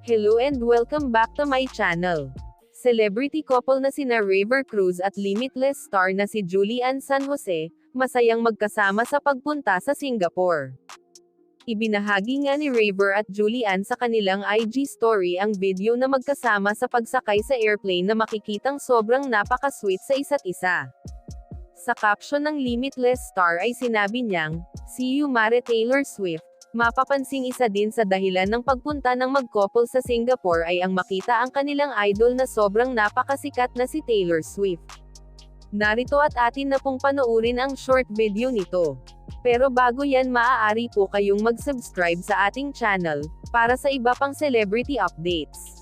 Hello and welcome back to my channel. Celebrity couple na sina River Cruz at Limitless star na si Julian San Jose, masayang magkasama sa pagpunta sa Singapore. Ibinahagi nga ni River at Julian sa kanilang IG story ang video na magkasama sa pagsakay sa airplane na makikitang sobrang napaka-sweet sa isa't isa. Sa caption ng Limitless Star ay sinabi niyang, See you Mare Taylor Swift. Mapapansing isa din sa dahilan ng pagpunta ng mag-couple sa Singapore ay ang makita ang kanilang idol na sobrang napakasikat na si Taylor Swift. Narito at atin na pong panoorin ang short video nito. Pero bago yan maaari po kayong mag-subscribe sa ating channel, para sa iba pang celebrity updates.